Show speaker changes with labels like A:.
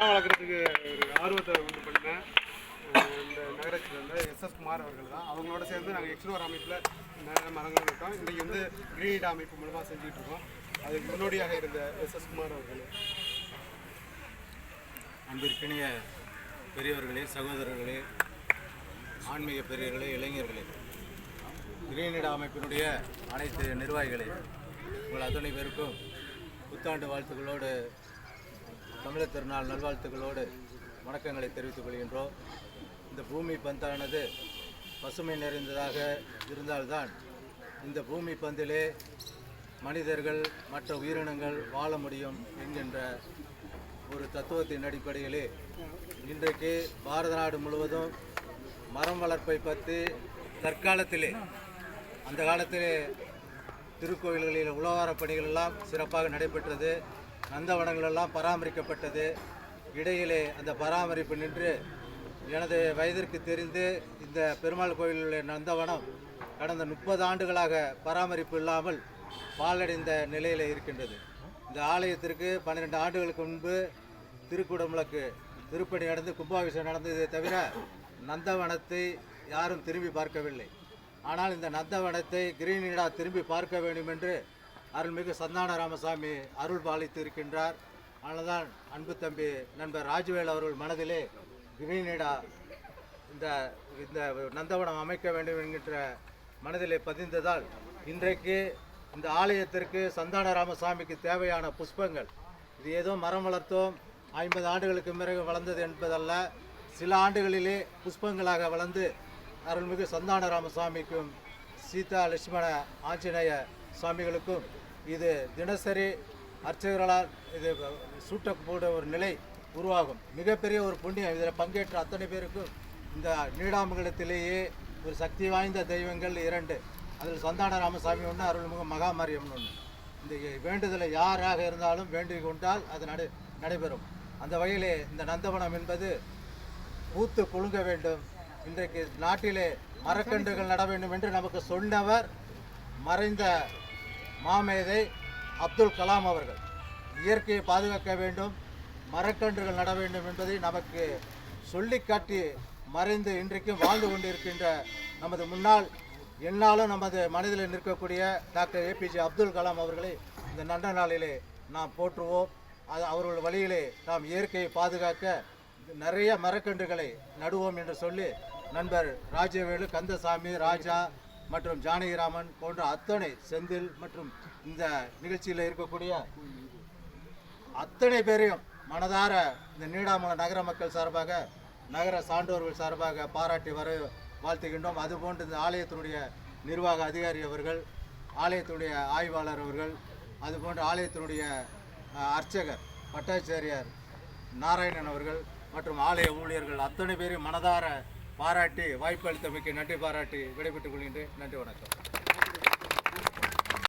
A: மரம் வளர்க்குறதுக்கு ஒரு ஆர்வத்தை உண்டு பண்ண இந்த நகரத்தில் இருந்த எஸ்எஸ் குமார் அவர்கள் தான். அவங்களோட சேர்ந்து நாங்கள் எக்ஸ்னோர் அமைப்பில் நிறைய மரங்கள் இருக்கோம் இன்றைக்கி வந்து கிரீனிட அமைப்பு மூலமாக செஞ்சுட்டு இருக்கோம். அதுக்கு முன்னோடியாக இருந்த எஸ்எஸ் குமார் அவர்கள்.
B: அன்பிற்கினிய பெரியவர்களே சகோதரர்களே ஆன்மீக பெரியவர்களே இளைஞர்களே. கிரீனிட அமைப்பினுடைய அனைத்து நிர்வாகிகளே உங்கள் அத்தனை பேருக்கும் புத்தாண்டு வாழ்த்துக்களோடு தமிழர் திருநாள் நல்வாழ்த்துக்களோடு வணக்கங்களை தெரிவித்துக் கொள்கின்றோம். இந்த பூமி பந்தானது பசுமை நிறைந்ததாக இருந்தால்தான் இந்த பூமி பந்திலே மனிதர்கள் மற்ற உயிரினங்கள் வாழ முடியும் என்கின்ற ஒரு தத்துவத்தின் அடிப்படையிலே இன்றைக்கு பாரத நாடு முழுவதும் மரம் வளர்ப்பை பற்றி தற்காலத்திலே அந்த காலத்திலே திருக்கோயில்களில் உழவார பணிகள் எல்லாம் சிறப்பாக நடைபெற்றது. நந்தவனங்களெல்லாம் பராமரிக்கப்பட்டது. இடையிலே அந்த பராமரிப்பு நின்று எனது வயதிற்கு தெரிந்து இந்த பெருமாள் கோயிலுடைய நந்தவனம் கடந்த முப்பது ஆண்டுகளாக பராமரிப்பு இல்லாமல் பாலடைந்த நிலையில் இருக்கின்றது. இந்த ஆலயத்திற்கு பன்னிரெண்டு ஆண்டுகளுக்கு முன்பு திருக்குடமுழக்கு திருப்பணி நடந்து கும்பாபிஷேகம் நடந்ததை தவிர நந்தவனத்தை யாரும் திரும்பி பார்க்கவில்லை. ஆனால் இந்த நந்தவனத்தை கிரீனிடா திரும்பி பார்க்க வேண்டும் என்று அருள்மிகு சந்தான ராமசாமி அருள் பாலித்து இருக்கின்றார் அதனால்தான் அன்பு தம்பி நண்பர் ராஜ்வேல் அவர்கள் மனதிலே கிரீனிடா இந்த இந்த நந்தவனம் அமைக்க வேண்டும் என்கின்ற மனதிலே பதிந்ததால் இன்றைக்கு இந்த ஆலயத்திற்கு சந்தான ராமசாமிக்கு தேவையான புஷ்பங்கள். இது ஏதோ மரம் வளர்த்தோம் ஐம்பது ஆண்டுகளுக்கு பிறகு வளர்ந்தது என்பதல்ல. சில ஆண்டுகளிலே புஷ்பங்களாக வளர்ந்து அருள்மிகு சந்தான ராமசாமிக்கும் சீதா லட்சுமண ஆஞ்சநேய சுவாமிகளுக்கும் இது தினசரி அர்ச்சகர்களால் இது சூட்டக்கூடிய ஒரு நிலை உருவாகும். மிகப்பெரிய ஒரு புண்ணியம். இதில் பங்கேற்ற அத்தனை பேருக்கும் இந்த நீடாமங்கலத்திலேயே ஒரு சக்தி வாய்ந்த தெய்வங்கள் இரண்டு. அதில் சந்தான ராமசாமி ஒன்று அருள்மிகு மகாமாரியம் ஒன்று. இந்த வேண்டுதலை யாராக இருந்தாலும் வேண்டிக் கொண்டால் அது நடை நடைபெறும். அந்த வகையிலே இந்த நந்தவனம் என்பது பூத்து குலுங்க வேண்டும். இன்றைக்கு நாட்டிலே மரக்கன்றுகள் நட வேண்டும் என்று நமக்கு சொன்னவர் மறைந்த மாமேதை அப்துல் கலாம் அவர்கள். இயற்கையை பாதுகாக்க வேண்டும் மரக்கன்றுகள் நட வேண்டும் என்பதை நமக்கு சொல்லிக்காட்டி மறைந்து இன்றைக்கும் வாழ்ந்து கொண்டிருக்கின்ற நமது முன்னாள் என்னாலும் நமது மனதில் நிற்கக்கூடிய டாக்டர் ஏபிஜே அப்துல் கலாம் அவர்களை இந்த நல்ல நாளிலே நாம் போற்றுவோம். அது அவர்கள் வழியிலே நாம் இயற்கையை பாதுகாக்க நிறைய மரக்கன்றுகளை நடுவோம் என்று சொல்லி நண்பர் ராஜவேலு கந்தசாமி ராஜா மற்றும் ஜானகிராமன் போன்ற அத்தனை செந்தில் மற்றும் இந்த நிகழ்ச்சியில் இருக்கக்கூடிய அத்தனை பேரையும் மனதார இந்த நீடாமலை நகர மக்கள் சார்பாக நகர சான்றோர்கள் சார்பாக பாராட்டி வர வாழ்த்துகின்றோம். அதுபோன்று இந்த ஆலயத்தினுடைய நிர்வாக அதிகாரி அவர்கள் ஆலயத்தினுடைய ஆய்வாளர் அவர்கள் அதுபோன்று ஆலயத்தினுடைய அர்ச்சகர் பட்டாச்சாரியார் நாராயணன் அவர்கள் மற்றும் ஆலய ஊழியர்கள் அத்தனை பேரையும் மனதார பாராட்டி வாய்ப்பு அளித்தமைக்கு நன்றி பாராட்டி விடைபெற்றுக் கொள்கின்றேன். நன்றி வணக்கம்.